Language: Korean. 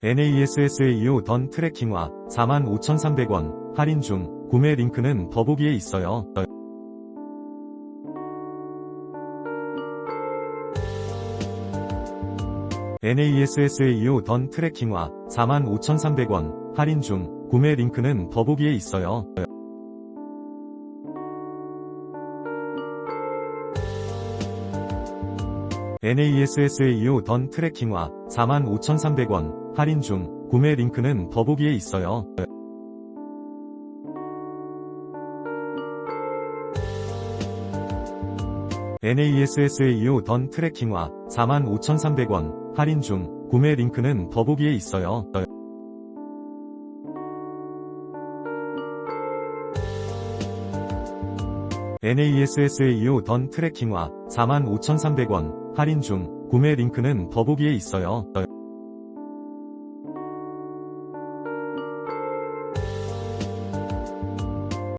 NASSAEO 던 트래킹화 45,300원 할인 중 구매 링크는 더보기에 있어요. NASSAEO 던 트래킹화 45,300원 할인 중 구매 링크는 더보기에 있어요. NASSAEO 던 트래킹화 45,300원 할인 중 구매 링크는 더보기에 있어요. NASSAEO 던 트래킹화 45,300원 할인 중 구매 링크는 더보기에 있어요. NASSAEO 던 트래킹화 45,300원 할인 중 구매 링크는 더보기에 있어요.